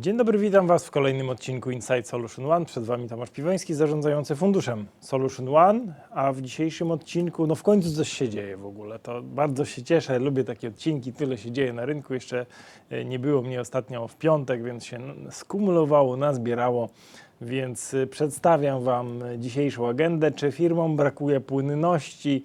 Dzień dobry, witam Was w kolejnym odcinku Inside Solution One. Przed Wami Tomasz Piwoński, zarządzający funduszem Solution One, a w dzisiejszym odcinku, no w końcu coś się dzieje w ogóle. To bardzo się cieszę, lubię takie odcinki, tyle się dzieje na rynku. Jeszcze e, nie było mnie ostatnio w piątek, więc się skumulowało, nazbierało. Więc e, przedstawiam Wam dzisiejszą agendę. Czy firmom brakuje płynności?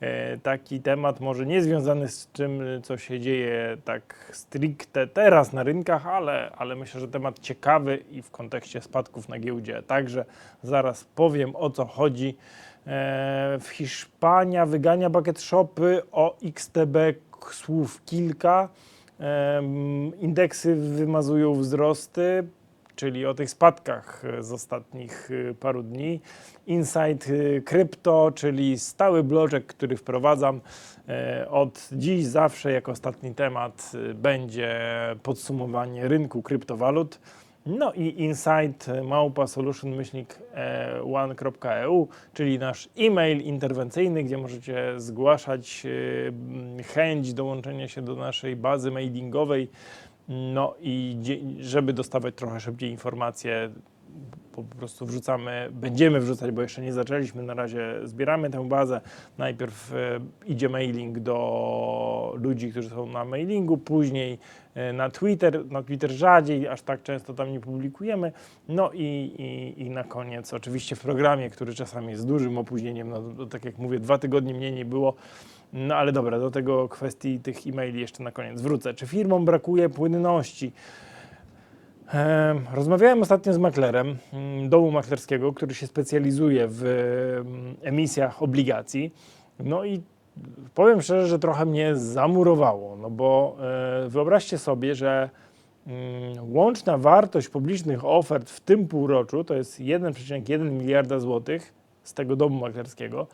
E, Taki temat może nie związany z czym, co się dzieje tak stricte teraz na rynkach, ale, ale myślę, że temat ciekawy i w kontekście spadków na giełdzie. Także zaraz powiem o co chodzi. E, W Hiszpania wygania bucket shopy o XTB słów kilka. Em, Indeksy wymazują wzrosty, czyli o tych spadkach e, z ostatnich e, paru dni. Insight e, Crypto, czyli stały bloczek, który wprowadzam od dziś zawsze jako ostatni temat będzie podsumowanie rynku kryptowalut. No i insight małpa solution myślnik e, one.eu, czyli nasz e-mail interwencyjny, gdzie możecie zgłaszać chęć dołączenia się do naszej bazy mailingowej. No i żeby dostawać trochę szybciej informacje, po prostu wrzucamy, będziemy wrzucać, bo jeszcze nie zaczęliśmy, na razie zbieramy tę bazę. Najpierw e, idzie mailing do ludzi, którzy są na mailingu, później e, na Twitter, na Twitter rzadziej, aż tak często tam nie publikujemy. No i, i, i na koniec oczywiście w programie, który czasami jest dużym opóźnieniem, no, to, tak jak mówię, dwa tygodnie mniej nie było, no ale dobra, do tego kwestii tych e-maili jeszcze na koniec wrócę. Czy firmom brakuje płynności? Em, Rozmawiałem ostatnio z maklerem mm, domu maklerskiego, który się specjalizuje w mm, emisjach obligacji. No i powiem szczerze, że trochę mnie zamurowało, no bo e, wyobraźcie sobie, że mm, łączna wartość publicznych ofert w tym półroczu to jest 1,1 miliarda złotych z tego domu maklerskiego,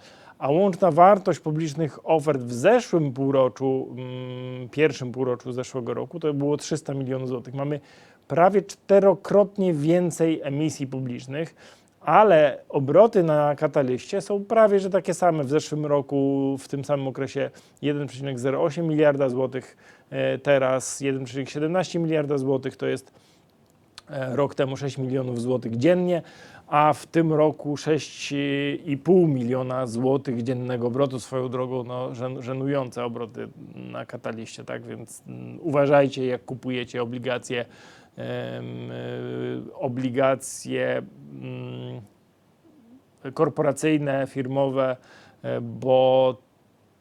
a łączna wartość publicznych ofert w zeszłym półroczu, mm, pierwszym półroczu zeszłego roku, to było 300 milionów złotych. Mamy prawie czterokrotnie więcej emisji publicznych, ale obroty na kataliście są prawie że takie same. W zeszłym roku, w tym samym okresie 1,08 miliarda złotych, e, teraz 1,17 miliarda złotych, to jest e, rok temu 6 milionów złotych dziennie, a w tym roku 6,5 miliona złotych dziennego obrotu. Swoją drogą no, żen- żenujące obroty na kataliście, tak? Więc mm, uważajcie, jak kupujecie obligacje, em, y, obligacje mm, korporacyjne, firmowe, e, bo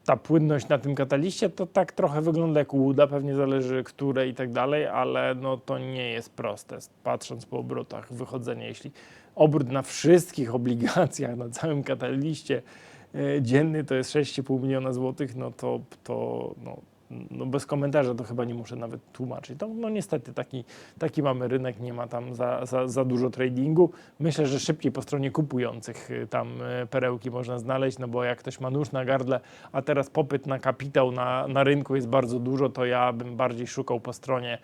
ta płynność na tym kataliście to tak trochę wygląda jak łuda, pewnie zależy które i tak dalej, ale no to nie jest proste, patrząc po obrotach, wychodzenie, jeśli obrót na wszystkich obligacjach, na całym kataliście e, dzienny to jest 6,5 miliona złotych, no to, to no, no bez komentarza to chyba nie muszę nawet tłumaczyć. To, no niestety taki, taki mamy rynek, nie ma tam za, za, za dużo tradingu. Myślę, że szybciej po stronie kupujących y, tam y, perełki można znaleźć, no bo jak ktoś ma nóż na gardle, a teraz popyt na kapitał na, na rynku jest bardzo dużo, to ja bym bardziej szukał po stronie e,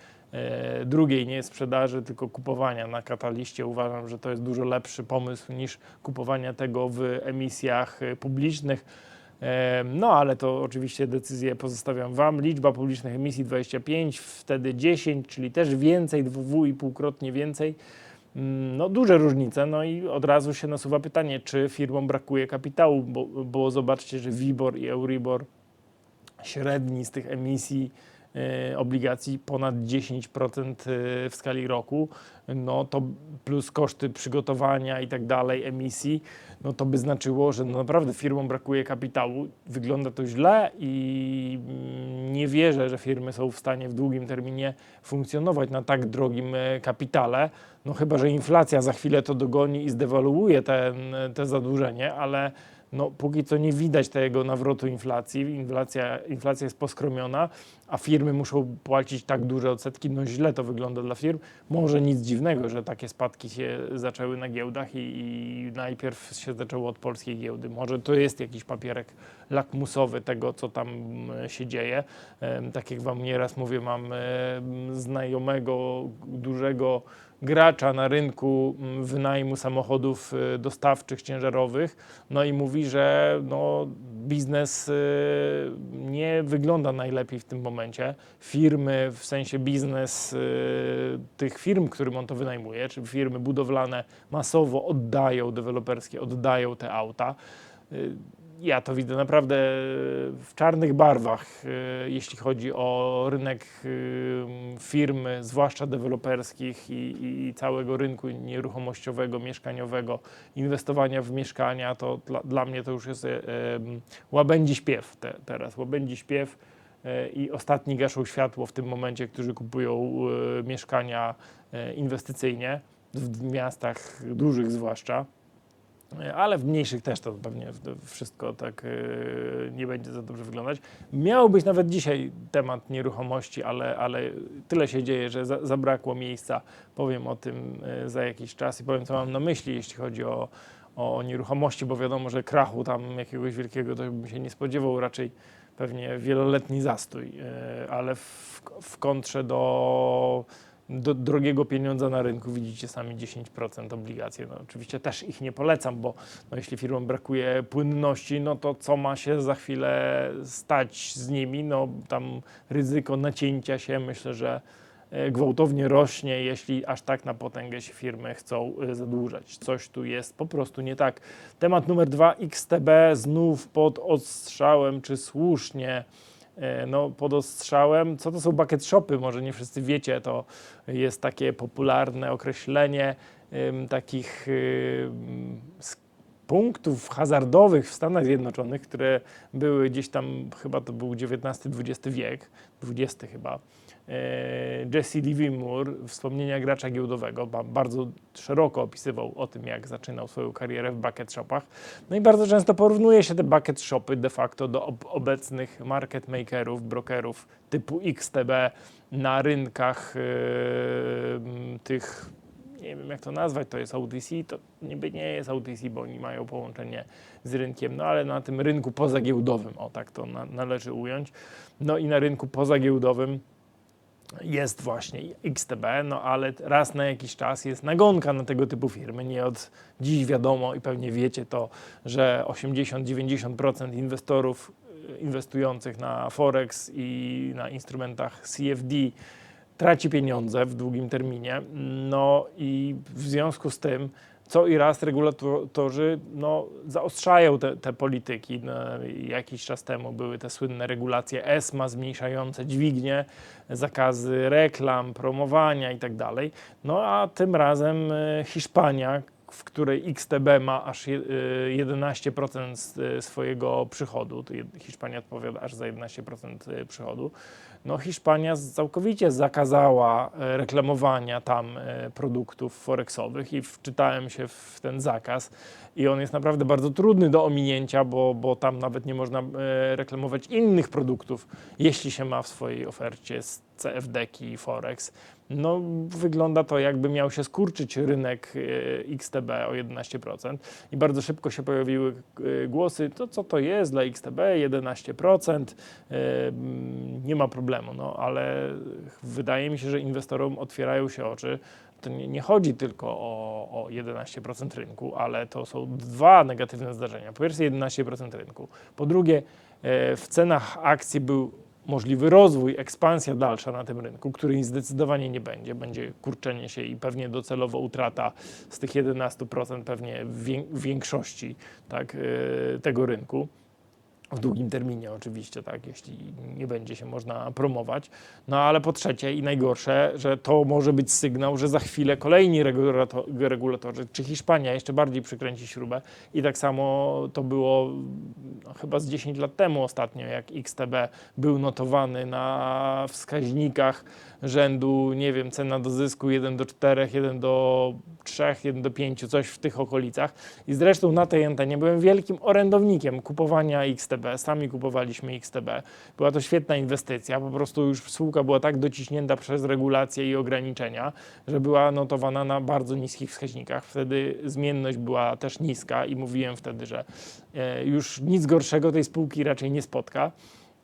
drugiej, nie sprzedaży, tylko kupowania na kataliście. Uważam, że to jest dużo lepszy pomysł niż kupowania tego w emisjach e, publicznych. Em, No, ale to oczywiście decyzję pozostawiam Wam. Liczba publicznych emisji 25, wtedy 10, czyli też więcej, dwuipółkrotnie więcej. Mm, No, duże różnice. No i od razu się nasuwa pytanie, czy firmom brakuje kapitału, bo, bo zobaczcie, że WIBOR i Euribor średni z tych emisji e, obligacji ponad 10% e, w skali roku, no to plus koszty przygotowania i tak dalej, emisji, no to by znaczyło, że no naprawdę firmom brakuje kapitału. Wygląda to źle i mm, nie wierzę, że firmy są w stanie w długim terminie funkcjonować na tak drogim e, kapitale. No chyba, że inflacja za chwilę to dogoni i zdewaluuje ten, te zadłużenie, ale no, póki co nie widać tego nawrotu inflacji. Inflacja, inflacja jest poskromiona, a firmy muszą płacić tak duże odsetki. No źle to wygląda dla firm. Może nic dziwnego, że takie spadki się zaczęły na giełdach i, i najpierw się zaczęło od polskiej giełdy. Może to jest jakiś papierek lakmusowy tego, co tam mm, się dzieje. Tak jak wam nieraz mówię, mam em, znajomego, dużego gracza na rynku wynajmu samochodów y, dostawczych, ciężarowych, no i mówi, że no, biznes nie wygląda najlepiej w tym momencie. Momencie. Firmy, w sensie biznes y, tych firm, którym on to wynajmuje, czy firmy budowlane masowo oddają, deweloperskie oddają te auta. Y, ja to widzę naprawdę w czarnych barwach, y, jeśli chodzi o rynek y, firm, zwłaszcza deweloperskich i, i całego rynku nieruchomościowego, mieszkaniowego, inwestowania w mieszkania, to dla, dla mnie to już jest łabędzi śpiew te, teraz, łabędzi śpiew i ostatni gaszą światło w tym momencie, którzy kupują e, mieszkania e, inwestycyjnie w miastach dużych zwłaszcza. E, ale w mniejszych też to pewnie wszystko tak e, nie będzie za dobrze wyglądać. Miał być nawet dzisiaj temat nieruchomości, ale, ale tyle się dzieje, że za, zabrakło miejsca. Powiem o tym e, za jakiś czas i powiem, co mam na myśli, jeśli chodzi o, o nieruchomości, bo wiadomo, że krachu tam jakiegoś wielkiego to bym się nie spodziewał, raczej pewnie wieloletni zastój, e, ale w, w kontrze do do drogiego pieniądza na rynku widzicie sami 10% obligacje. No, oczywiście też ich nie polecam, bo no, jeśli firmom brakuje płynności, no to co ma się za chwilę stać z nimi? No tam ryzyko nacięcia się myślę, że gwałtownie rośnie, jeśli aż tak na potęgę się firmy chcą e, zadłużać. Coś tu jest po prostu nie tak. Temat numer dwa, XTB znów pod ostrzałem, czy słusznie? E, no, pod ostrzałem. Co to są bucket shopy? Może nie wszyscy wiecie, to jest takie popularne określenie takich punktów hazardowych w Stanach Zjednoczonych, które były gdzieś tam, chyba to był XIX-XX wiek, XX chyba. E, Jesse Livermore, wspomnienia gracza giełdowego, ba- bardzo szeroko opisywał o tym, jak zaczynał swoją karierę w bucket shopach. No i bardzo często porównuje się te bucket shopy de facto do ob obecnych market makerów, brokerów typu XTB na rynkach yy, tych, nie wiem jak to nazwać, to jest OTC, to niby nie jest OTC, bo oni mają połączenie z rynkiem, no ale na tym rynku pozagiełdowym, o tak to na, należy ująć. No i na rynku pozagiełdowym jest właśnie XTB, no ale raz na jakiś czas jest nagonka na tego typu firmy. Nie od dziś wiadomo i pewnie wiecie to, że 80-90% inwestorów y, inwestujących na Forex i na instrumentach CFD traci pieniądze w długim terminie. No i w związku z tym co i raz regulatorzy no, zaostrzają te, te polityki. No, jakiś czas temu były te słynne regulacje ESMA zmniejszające dźwignie, zakazy reklam, promowania i tak. No a tym razem e, Hiszpania, w której XTB ma aż je- e, 11% s- e, swojego przychodu, Hiszpania odpowiada aż za 11% e, przychodu, no Hiszpania całkowicie zakazała e, reklamowania tam e, produktów forexowych i wczytałem się w ten zakaz i on jest naprawdę bardzo trudny do ominięcia, bo, bo tam nawet nie można e, reklamować innych produktów, jeśli się ma w swojej ofercie z CFD i Forex. No, wygląda to jakby miał się skurczyć rynek e, XTB o 11% i bardzo szybko się pojawiły e, głosy, to co to jest dla XTB, 11%, e, mm, nie ma problemu, no ale wydaje mi się, że inwestorom otwierają się oczy. To nie, nie chodzi tylko o, o 11% rynku, ale to są dwa negatywne zdarzenia. Po pierwsze 11% rynku, po drugie e, w cenach akcji był możliwy rozwój, ekspansja dalsza na tym rynku, której zdecydowanie nie będzie. Będzie kurczenie się i pewnie docelowo utrata z tych 11% pewnie w wię- w większości tak, e, tego rynku. W długim terminie oczywiście, tak, jeśli nie będzie się można promować. No ale po trzecie i najgorsze, że to może być sygnał, że za chwilę kolejni regulato- regulatorzy, czy Hiszpania jeszcze bardziej przykręci śrubę i tak samo to było no, chyba z 10 lat temu ostatnio, jak XTB był notowany na wskaźnikach rzędu, nie wiem, cena do zysku 1 do 4, 1 do 3, 1 do 5, coś w tych okolicach. I zresztą na tej antenie byłem wielkim orędownikiem kupowania XTB. Sami kupowaliśmy XTB. Była to świetna inwestycja. Po prostu już spółka była tak dociśnięta przez regulacje i ograniczenia, że była notowana na bardzo niskich wskaźnikach. Wtedy zmienność była też niska i mówiłem wtedy, że już nic gorszego tej spółki raczej nie spotka.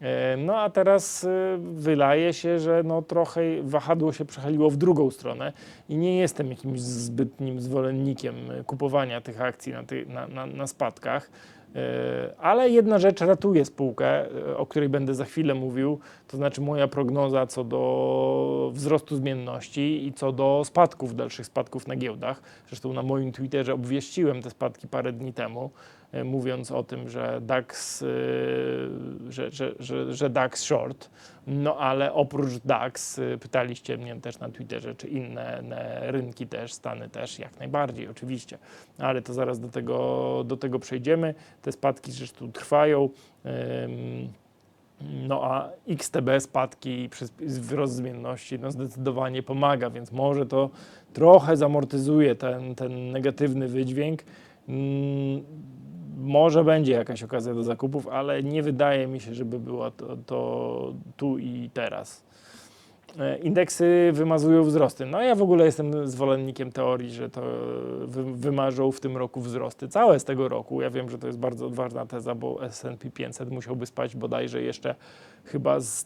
E, No a teraz e, wydaje się, że no trochę wahadło się przechyliło w drugą stronę i nie jestem jakimś zbytnim zwolennikiem e, kupowania tych akcji na, ty, na, na, na spadkach. E, Ale jedna rzecz ratuje spółkę, e, o której będę za chwilę mówił, to znaczy moja prognoza co do wzrostu zmienności i co do spadków, dalszych spadków na giełdach. Zresztą na moim Twitterze obwieściłem te spadki parę dni temu, e, mówiąc o tym, że DAX, e, że, że, że, że DAX short. No ale oprócz DAX e, pytaliście mnie też na Twitterze, czy inne inne rynki też, Stany też, jak najbardziej oczywiście. Ale to zaraz do tego, do tego przejdziemy. Te spadki zresztą trwają. No a XTB spadki przez wzrost zmienności no zdecydowanie pomaga, więc może to trochę zamortyzuje ten, ten negatywny wydźwięk. Może będzie jakaś okazja do zakupów, ale nie wydaje mi się, żeby było to, to tu i teraz. E, Indeksy wymazują wzrosty. No ja w ogóle jestem zwolennikiem teorii, że to wy, wymarzą w tym roku wzrosty całe z tego roku. Ja wiem, że to jest bardzo odważna teza, bo S&P 500 musiałby spać bodajże jeszcze chyba z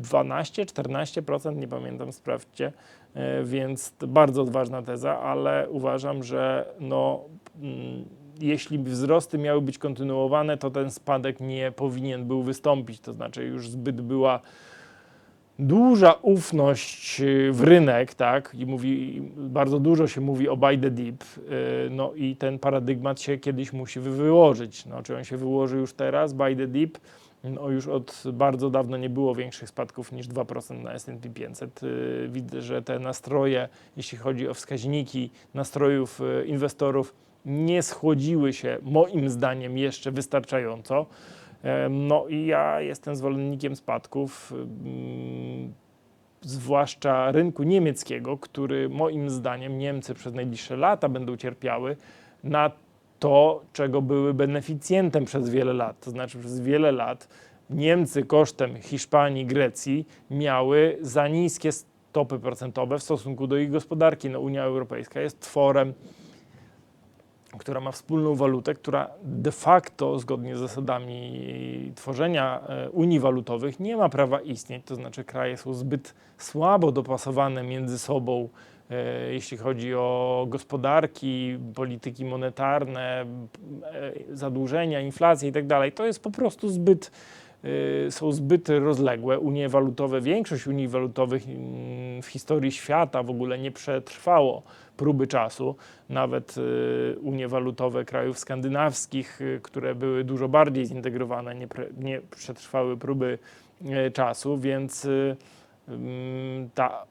12-14%, nie pamiętam, sprawdźcie, E, więc bardzo odważna teza, ale uważam, że no, mm, jeśli wzrosty miały być kontynuowane, to ten spadek nie powinien był wystąpić, to znaczy już zbyt była duża ufność y, w rynek, tak, i mówi, bardzo dużo się mówi o buy the dip, y, no i ten paradygmat się kiedyś musi wy- wyłożyć. No, czy on się wyłoży już teraz, buy the dip? No już od bardzo dawno nie było większych spadków niż 2% na S&P 500. Y, Widzę, że te nastroje, jeśli chodzi o wskaźniki nastrojów inwestorów, nie schłodziły się moim zdaniem jeszcze wystarczająco. Em, No i ja jestem zwolennikiem spadków, ym, zwłaszcza rynku niemieckiego, który moim zdaniem Niemcy przez najbliższe lata będą cierpiały na to, czego były beneficjentem przez wiele lat. To znaczy przez wiele lat Niemcy kosztem Hiszpanii, Grecji miały za niskie stopy procentowe w stosunku do ich gospodarki. No, Unia Europejska jest tworem która ma wspólną walutę, która de facto, zgodnie z zasadami tworzenia e, Unii Walutowych, nie ma prawa istnieć. To znaczy, kraje są zbyt słabo dopasowane między sobą, e, jeśli chodzi o gospodarki, polityki monetarne, e, zadłużenia, inflację itd. To jest po prostu zbyt są zbyt rozległe. Unie walutowe, większość unii walutowych mm, w historii świata w ogóle nie przetrwało próby czasu. Nawet y, unie walutowe krajów skandynawskich, y, które były dużo bardziej zintegrowane, nie, nie przetrwały próby y, czasu, więc ym, ta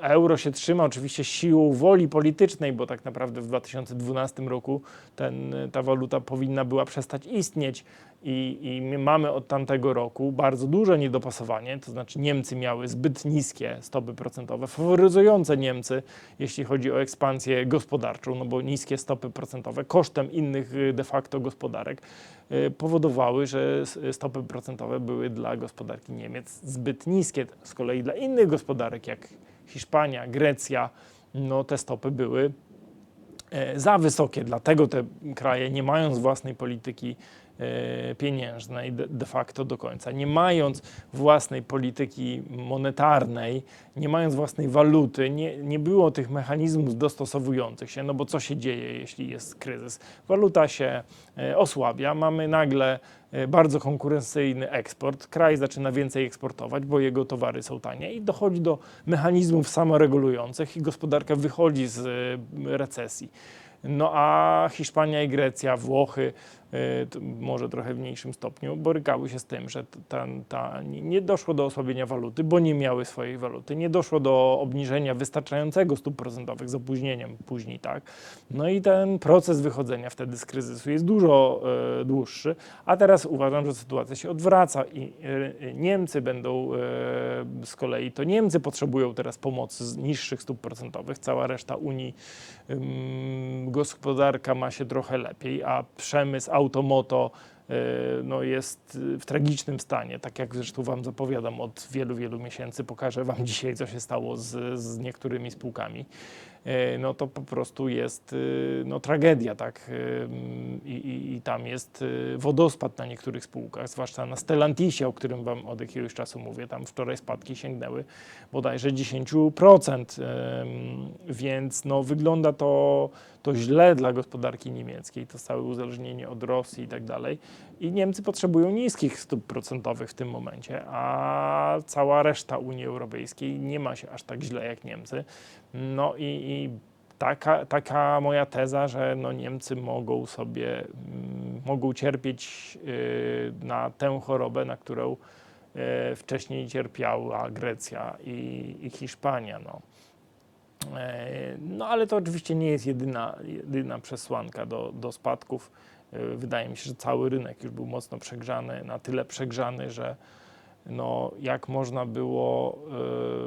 euro się trzyma oczywiście siłą woli politycznej, bo tak naprawdę w 2012 roku ten, ta waluta powinna była przestać istnieć i, i my mamy od tamtego roku bardzo duże niedopasowanie, to znaczy Niemcy miały zbyt niskie stopy procentowe, faworyzujące Niemcy, jeśli chodzi o ekspansję gospodarczą, no bo niskie stopy procentowe kosztem innych y, de facto gospodarek y, powodowały, że s- stopy procentowe były dla gospodarki Niemiec zbyt niskie. Z kolei dla innych gospodarek, jak Hiszpania, Grecja, no te stopy były e, za wysokie, dlatego te kraje, nie mając własnej polityki pieniężnej de, facto do końca, nie mając własnej polityki monetarnej, nie mając własnej waluty, nie, nie było tych mechanizmów dostosowujących się, no bo co się dzieje, jeśli jest kryzys? Waluta się e, osłabia, mamy nagle e, bardzo konkurencyjny eksport, kraj zaczyna więcej eksportować, bo jego towary są tanie i dochodzi do mechanizmów samoregulujących i gospodarka wychodzi z e, recesji. No a Hiszpania i Grecja, Włochy, może trochę w mniejszym stopniu, borykały się z tym, że ta, ta, nie doszło do osłabienia waluty, bo nie miały swojej waluty, nie doszło do obniżenia wystarczającego stóp procentowych z opóźnieniem później, tak. No i ten proces wychodzenia wtedy z kryzysu jest dużo e, dłuższy, a teraz uważam, że sytuacja się odwraca i e, Niemcy będą e, z kolei, to Niemcy potrzebują teraz pomocy z niższych stóp procentowych, cała reszta Unii gospodarka ma się trochę lepiej, a przemysł, automoto, e, no, jest w tragicznym stanie. Tak jak zresztą Wam zapowiadam od wielu, wielu miesięcy, pokażę Wam dzisiaj, co się stało z, z niektórymi spółkami. E, no to po prostu jest y, no, tragedia, tak? Ym, I, i, I tam jest y, wodospad na niektórych spółkach, zwłaszcza na Stellantisie, o którym Wam od jakiegoś czasu mówię. Tam wczoraj spadki sięgnęły bodajże 10%, ym, więc no, wygląda to, to źle dla gospodarki niemieckiej, to całe uzależnienie od Rosji i tak dalej. I Niemcy potrzebują niskich stóp procentowych w tym momencie, a cała reszta Unii Europejskiej nie ma się aż tak źle jak Niemcy. No i, i taka, taka moja teza, że no Niemcy mogą sobie, mm, mogą cierpieć y, na tę chorobę, na którą y, wcześniej cierpiała Grecja i, i Hiszpania. No. E, No ale to oczywiście nie jest jedyna, jedyna przesłanka do, do spadków. E, Wydaje mi się, że cały rynek już był mocno przegrzany, na tyle przegrzany, że no, jak można było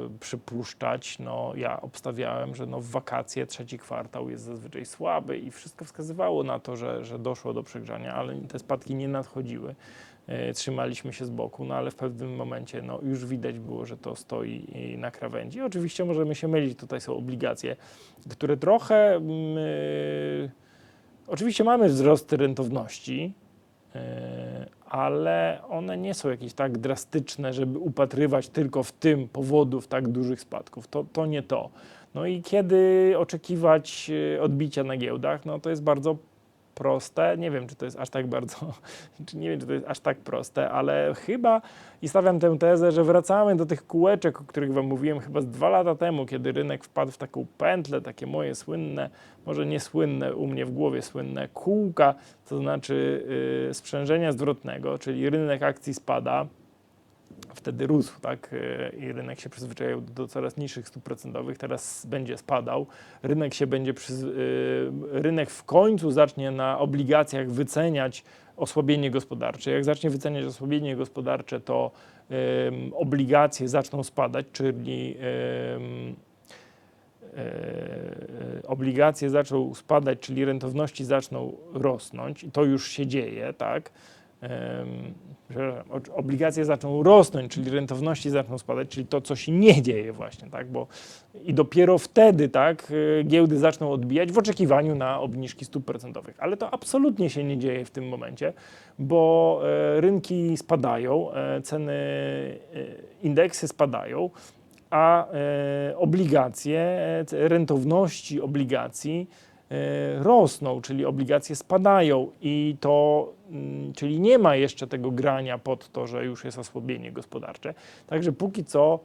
e, przypuszczać, no, ja obstawiałem, że no, w wakacje trzeci kwartał jest zazwyczaj słaby i wszystko wskazywało na to, że, że doszło do przegrzania, ale te spadki nie nadchodziły. E, Trzymaliśmy się z boku, no ale w pewnym momencie no, już widać było, że to stoi e, na krawędzi. Oczywiście możemy się mylić, tutaj są obligacje, które trochę. e, Oczywiście mamy wzrosty rentowności, e, ale one nie są jakieś tak drastyczne, żeby upatrywać tylko w tym powodów tak dużych spadków. To, to nie to. No i kiedy oczekiwać e, odbicia na giełdach, no to jest bardzo proste. Nie wiem, czy to jest aż tak bardzo, czy nie wiem, czy to jest aż tak proste, ale chyba i stawiam tę tezę, że wracamy do tych kółeczek, o których Wam mówiłem chyba z dwa lata temu, kiedy rynek wpadł w taką pętlę, takie moje słynne, może nie słynne, u mnie w głowie słynne kółka, to znaczy yy, sprzężenia zwrotnego, czyli rynek akcji spada, wtedy rósł, tak? y, I rynek się przyzwyczaił do coraz niższych stóp procentowych, teraz będzie spadał. Rynek się będzie y, rynek w końcu zacznie na obligacjach wyceniać osłabienie gospodarcze. Jak zacznie wyceniać osłabienie gospodarcze, to obligacje zaczną spadać, czyli e, obligacje zaczną spadać, czyli rentowności zaczną rosnąć i to już się dzieje, tak? Obligacje zaczną rosnąć, czyli rentowności zaczną spadać, czyli to, co się nie dzieje właśnie, tak? Bo i dopiero wtedy, tak, y, giełdy zaczną odbijać w oczekiwaniu na obniżki stóp procentowych. Ale to absolutnie się nie dzieje w tym momencie, bo e, rynki spadają, e, ceny, e, indeksy spadają, a obligacje, rentowności obligacji rosną, czyli obligacje spadają i to, mm, czyli nie ma jeszcze tego grania pod to, że już jest osłabienie gospodarcze. Także póki co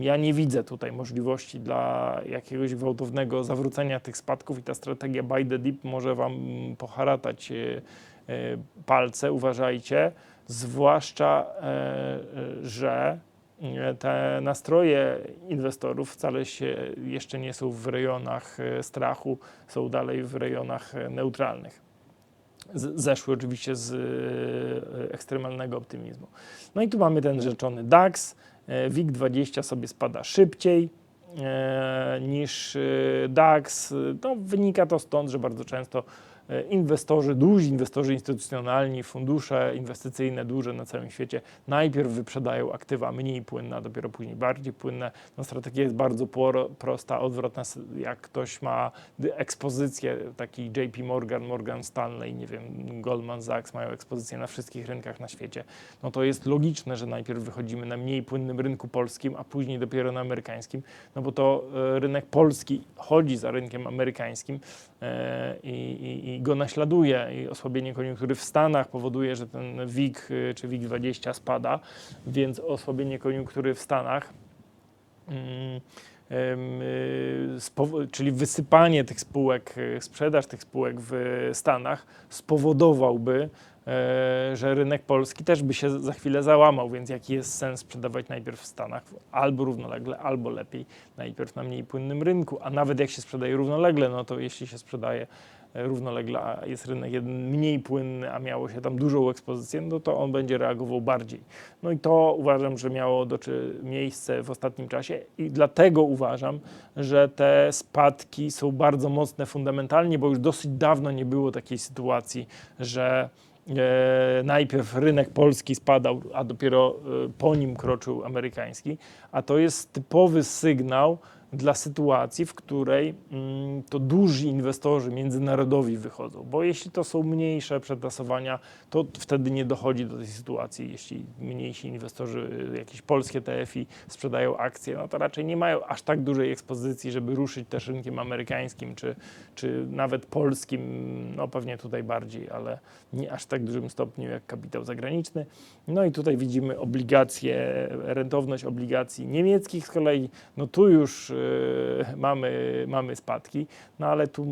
ja nie widzę tutaj możliwości dla jakiegoś gwałtownego zawrócenia tych spadków i ta strategia buy the dip może Wam poharatać e, e, palce, uważajcie, zwłaszcza, e, e, że e, te nastroje inwestorów wcale się jeszcze nie są w rejonach e, strachu, są dalej w rejonach e, neutralnych. Zeszły oczywiście z e, ekstremalnego optymizmu. No i tu mamy ten rzeczony DAX. E, WIG20 sobie spada szybciej e, niż e, DAX. No, wynika to stąd, że bardzo często e, inwestorzy, duzi inwestorzy instytucjonalni, fundusze inwestycyjne duże na całym świecie najpierw wyprzedają aktywa mniej płynne, a dopiero później bardziej płynne. No, strategia jest bardzo prosta, odwrotna. Jak ktoś ma ekspozycję, taki JP Morgan, Morgan Stanley, nie wiem, Goldman Sachs mają ekspozycję na wszystkich rynkach na świecie, no to jest logiczne, że najpierw wychodzimy na mniej płynnym rynku polskim, a później dopiero na amerykańskim, no bo to e, rynek polski chodzi za rynkiem amerykańskim e, i, i, i go naśladuje. I osłabienie koniunktury w Stanach powoduje, że ten WIG y, czy WIG20 spada, więc osłabienie koniunktury w Stanach mm, y, czyli wysypanie tych spółek, y, sprzedaż tych spółek w Stanach spowodowałby, e, że rynek polski też by się za chwilę załamał, więc jaki jest sens sprzedawać najpierw w Stanach albo równolegle, albo lepiej najpierw na mniej płynnym rynku, a nawet jak się sprzedaje równolegle, no to jeśli się sprzedaje e, równolegle, a jest rynek jeden mniej płynny, a miało się tam dużą ekspozycję, no to on będzie reagował bardziej. No i to uważam, że miało do, czy miejsce w ostatnim czasie i dlatego uważam, że te spadki są bardzo mocne fundamentalnie, bo już dosyć dawno nie było takiej sytuacji, że E, najpierw rynek polski spadał, a dopiero e, po nim kroczył amerykański, a to jest typowy sygnał dla sytuacji, w której mm, to duży inwestorzy międzynarodowi wychodzą, bo jeśli to są mniejsze przetasowania, to wtedy nie dochodzi do tej sytuacji. Jeśli mniejsi inwestorzy, y, jakieś polskie TFI sprzedają akcje, no to raczej nie mają aż tak dużej ekspozycji, żeby ruszyć też rynkiem amerykańskim, czy, czy nawet polskim, no pewnie tutaj bardziej, ale nie aż tak dużym stopniu jak kapitał zagraniczny. No i tutaj widzimy obligacje, rentowność obligacji niemieckich z kolei, no tu już y, mamy, mamy spadki, no ale tu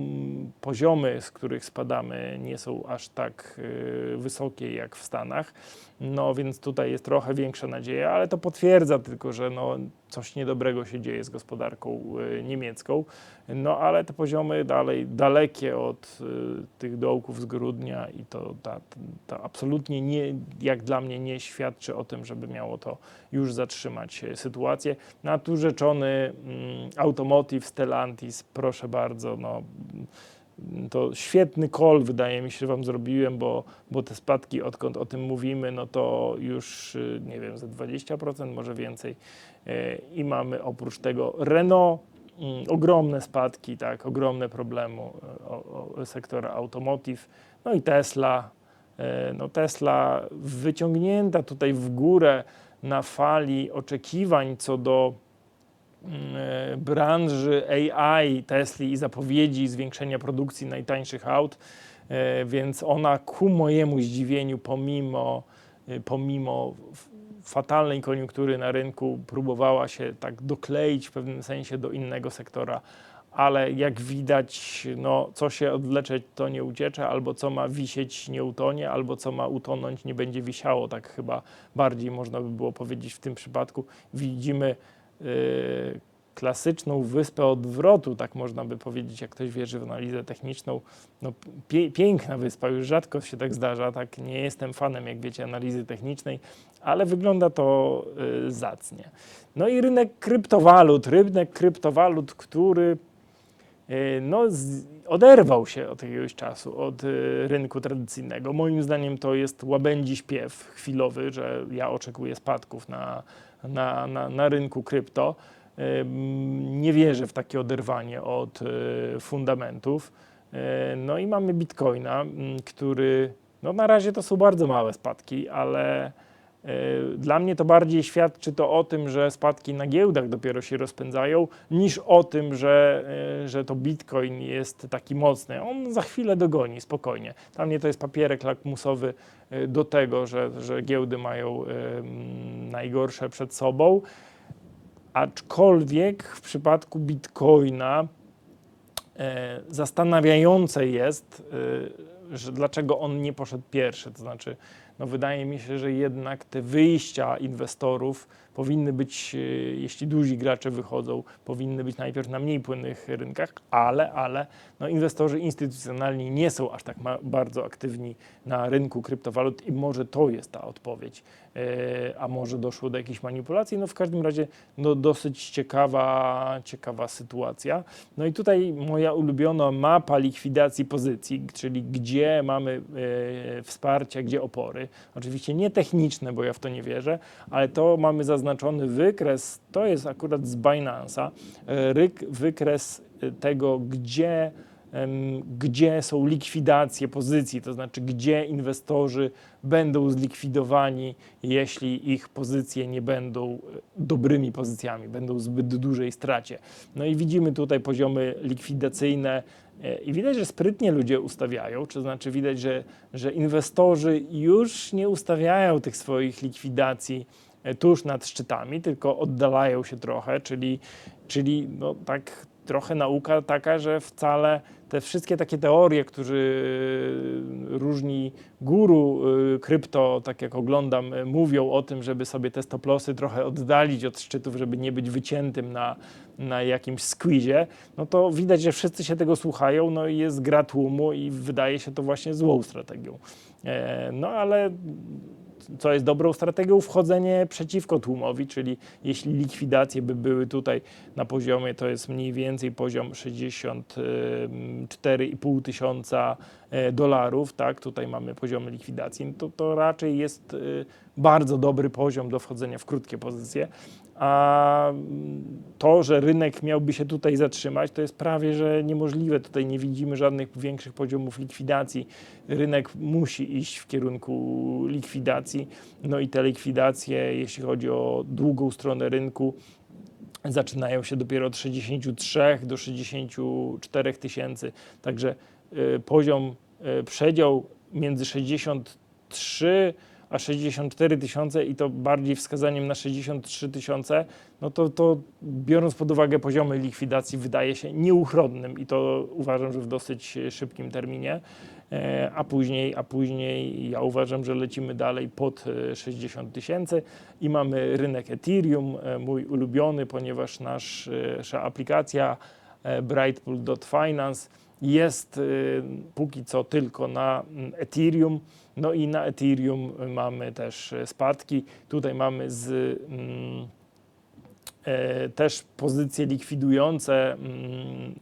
poziomy, z których spadamy, nie są aż tak y, wysokie jak w Stanach. No więc tutaj jest trochę większa nadzieja, ale to potwierdza tylko, że no, coś niedobrego się dzieje z gospodarką y, niemiecką. No ale te poziomy dalej dalekie od y, tych dołków z grudnia i to, absolutnie nie, jak dla mnie nie świadczy o tym, żeby miało to już zatrzymać y, sytuację. No a tu rzeczony mm, Automotive, Stellantis, proszę bardzo, no to świetny call, wydaje mi się, że Wam zrobiłem, bo, bo te spadki, odkąd o tym mówimy, no to już, nie wiem, ze 20%, może więcej. Y, I mamy oprócz tego Renault, mm, ogromne spadki, tak, ogromne problemy o sektora automotive, no i Tesla. No Tesla wyciągnięta tutaj w górę na fali oczekiwań co do E, branży AI Tesli i zapowiedzi zwiększenia produkcji najtańszych aut, e, więc ona ku mojemu zdziwieniu, pomimo, e, pomimo fatalnej koniunktury na rynku, próbowała się tak dokleić w pewnym sensie do innego sektora, ale jak widać, no, co się odwleczeć, to nie uciecze, albo co ma wisieć, nie utonie, albo co ma utonąć, nie będzie wisiało. Tak chyba bardziej można by było powiedzieć w tym przypadku. Widzimy Y, klasyczną wyspę odwrotu, tak można by powiedzieć, jak ktoś wierzy w analizę techniczną. No, pie piękna wyspa, już rzadko się tak zdarza, tak nie jestem fanem, jak wiecie, analizy technicznej, ale wygląda to y, zacnie. No i rynek kryptowalut, rynek kryptowalut, który y, no, z, oderwał się od jakiegoś czasu od y, rynku tradycyjnego. Moim zdaniem to jest łabędzi śpiew chwilowy, że ja oczekuję spadków na na, na, na rynku krypto. Nie wierzę w takie oderwanie od e, fundamentów. E, no i mamy Bitcoina, który no na razie to są bardzo małe spadki, ale E, dla mnie to bardziej świadczy to o tym, że spadki na giełdach dopiero się rozpędzają, niż o tym, że, że to bitcoin jest taki mocny. On za chwilę dogoni, spokojnie. Dla mnie to jest papierek lakmusowy do tego, że, że giełdy mają najgorsze przed sobą. Aczkolwiek w przypadku bitcoina zastanawiające jest, że dlaczego on nie poszedł pierwszy. To znaczy, no wydaje mi się, że jednak te wyjścia inwestorów powinny być, e, jeśli duzi gracze wychodzą, powinny być najpierw na mniej płynnych rynkach, ale, ale no inwestorzy instytucjonalni nie są aż tak bardzo aktywni na rynku kryptowalut i może to jest ta odpowiedź, e, a może doszło do jakiejś manipulacji. No w każdym razie no dosyć ciekawa, ciekawa sytuacja. No i tutaj moja ulubiona mapa likwidacji pozycji, czyli gdzie mamy e, wsparcia, gdzie opory. Oczywiście nie techniczne, bo ja w to nie wierzę, ale to mamy zaznaczony wykres, to jest akurat z Binance'a, e, wykres tego, gdzie gdzie są likwidacje pozycji, to znaczy gdzie inwestorzy będą zlikwidowani, jeśli ich pozycje nie będą e, dobrymi pozycjami, będą zbyt dużej stracie. No i widzimy tutaj poziomy likwidacyjne e, i widać, że sprytnie ludzie ustawiają, to znaczy widać, że, że inwestorzy już nie ustawiają tych swoich likwidacji e, tuż nad szczytami, tylko oddalają się trochę, czyli, czyli no tak trochę nauka taka, że wcale te wszystkie takie teorie, którzy różni guru y, krypto, tak jak oglądam, mówią o tym, żeby sobie te stoplosy trochę oddalić od szczytów, żeby nie być wyciętym na, na jakimś squeezie, no to widać, że wszyscy się tego słuchają, no i jest gra tłumu i wydaje się to właśnie złą strategią. E, no ale co jest dobrą strategią? Wchodzenie przeciwko tłumowi, czyli jeśli likwidacje by były tutaj na poziomie, to jest mniej więcej poziom 64,5 tysiąca e, dolarów, tak, tutaj mamy poziomy likwidacji, to, to raczej jest e, bardzo dobry poziom do wchodzenia w krótkie pozycje, a mm, to, że rynek miałby się tutaj zatrzymać, to jest prawie, że niemożliwe. Tutaj nie widzimy żadnych większych poziomów likwidacji. Rynek musi iść w kierunku likwidacji. No i te likwidacje, jeśli chodzi o długą stronę rynku, zaczynają się dopiero od 63 do 64 tysięcy. Także y, poziom, y, przedział między 63 a 64 tysiące i to bardziej wskazaniem na 63 tysiące, no to, to biorąc pod uwagę poziomy likwidacji wydaje się nieuchronnym i to uważam, że w dosyć szybkim terminie. E, A później, a później ja uważam, że lecimy dalej pod e, 60 tysięcy i mamy rynek Ethereum, e, mój ulubiony, ponieważ nasz, e, nasza aplikacja e, Brightpool.finance jest y, póki co tylko na mm, Ethereum. No i na Ethereum mamy też e, spadki. Tutaj mamy z, mm, e, też pozycje likwidujące mm,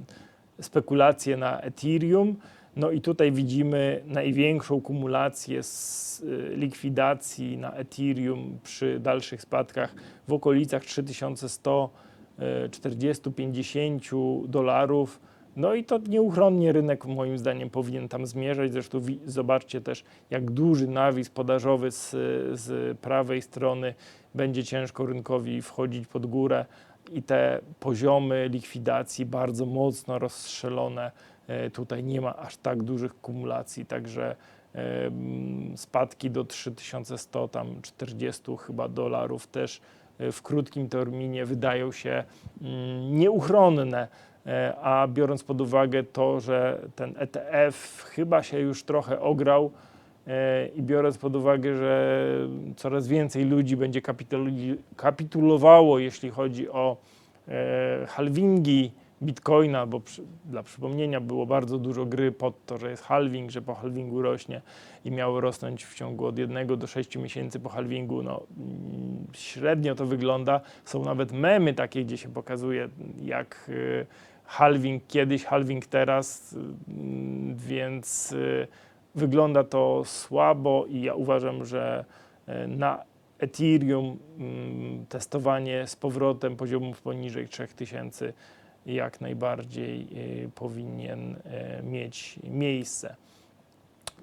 spekulacje na Ethereum. No i tutaj widzimy największą kumulację z y, likwidacji na Ethereum przy dalszych spadkach w okolicach 3140-50 dolarów. No i to nieuchronnie rynek moim zdaniem powinien tam zmierzać. Zresztą zobaczcie też, jak duży nawis podażowy z, z prawej strony będzie ciężko rynkowi wchodzić pod górę i te poziomy likwidacji bardzo mocno rozstrzelone. E, Tutaj nie ma aż tak dużych kumulacji, także spadki do 3100, tam 40 chyba dolarów też e, w krótkim terminie wydają się mm, nieuchronne. E, a biorąc pod uwagę to, że ten ETF chyba się już trochę ograł e, i biorąc pod uwagę, że coraz więcej ludzi będzie kapitulowało, jeśli chodzi o e, halvingi bitcoina, bo przy, dla przypomnienia było bardzo dużo gry pod to, że jest halving, że po halvingu rośnie i miało rosnąć w ciągu od 1 do 6 miesięcy po halvingu. No, średnio to wygląda. Są nawet memy takie, gdzie się pokazuje, jak y, halving kiedyś, halving teraz, mm, więc y, wygląda to słabo i ja uważam, że y, na Ethereum mm, testowanie z powrotem poziomów poniżej 3000 jak najbardziej y, powinien mieć miejsce.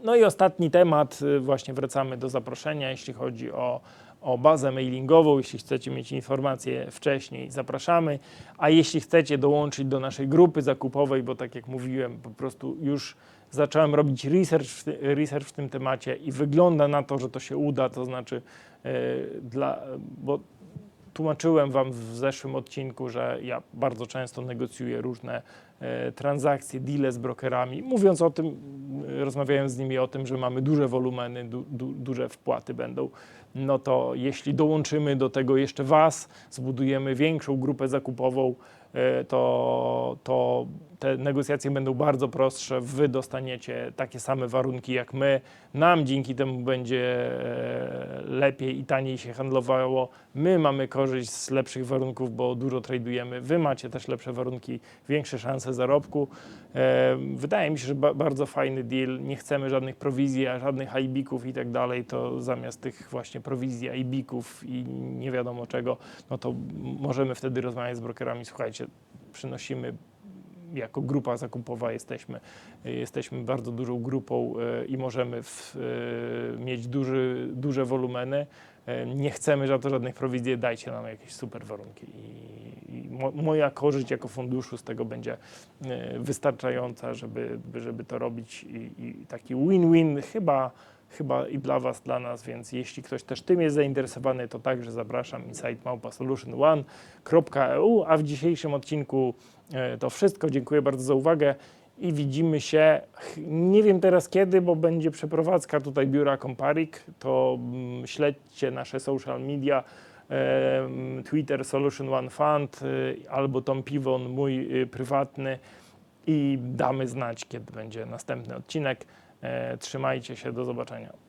No i ostatni temat, właśnie wracamy do zaproszenia, jeśli chodzi o, o bazę mailingową. Jeśli chcecie mieć informacje wcześniej, zapraszamy. A jeśli chcecie dołączyć do naszej grupy zakupowej, bo tak jak mówiłem, po prostu już zacząłem robić research research w tym temacie i wygląda na to, że to się uda, to znaczy e, dla, bo tłumaczyłem Wam w zeszłym odcinku, że ja bardzo często negocjuję różne transakcje, deale z brokerami. Mówiąc o tym, m, rozmawiałem z nimi o tym, że mamy duże wolumeny, du, du, duże wpłaty będą. No to jeśli dołączymy do tego jeszcze Was, zbudujemy większą grupę zakupową, e, to, to te negocjacje będą bardzo prostsze. Wy dostaniecie takie same warunki jak my. Nam dzięki temu będzie e, lepiej i taniej się handlowało. My mamy korzyść z lepszych warunków, bo dużo tradujemy. Wy macie też lepsze warunki, większe szanse zarobku. E, Wydaje mi się, że ba bardzo fajny deal. Nie chcemy żadnych prowizji, a żadnych IB-ków i tak dalej. To zamiast tych właśnie prowizji, IB-ków i nie wiadomo czego, no to możemy wtedy rozmawiać z brokerami. Słuchajcie, przynosimy jako grupa zakupowa jesteśmy, jesteśmy bardzo dużą grupą e, i możemy w, e, mieć duży, duże wolumeny. E, Nie chcemy za to żadnych prowizji, dajcie nam jakieś super warunki. I, i mo, moja korzyść jako funduszu z tego będzie wystarczająca, żeby, żeby to robić i, i taki win-win chyba, chyba i dla Was, dla nas, więc jeśli ktoś też tym jest zainteresowany, to także zapraszam insightmałpa.solution1.eu, a w dzisiejszym odcinku to wszystko. Dziękuję bardzo za uwagę i widzimy się, nie wiem teraz kiedy, bo będzie przeprowadzka tutaj biura Comparik, to mm, śledźcie nasze social media, em, Twitter Solution One Fund y, albo Tom Piwon, mój prywatny i damy znać, kiedy będzie następny odcinek. E, Trzymajcie się, do zobaczenia.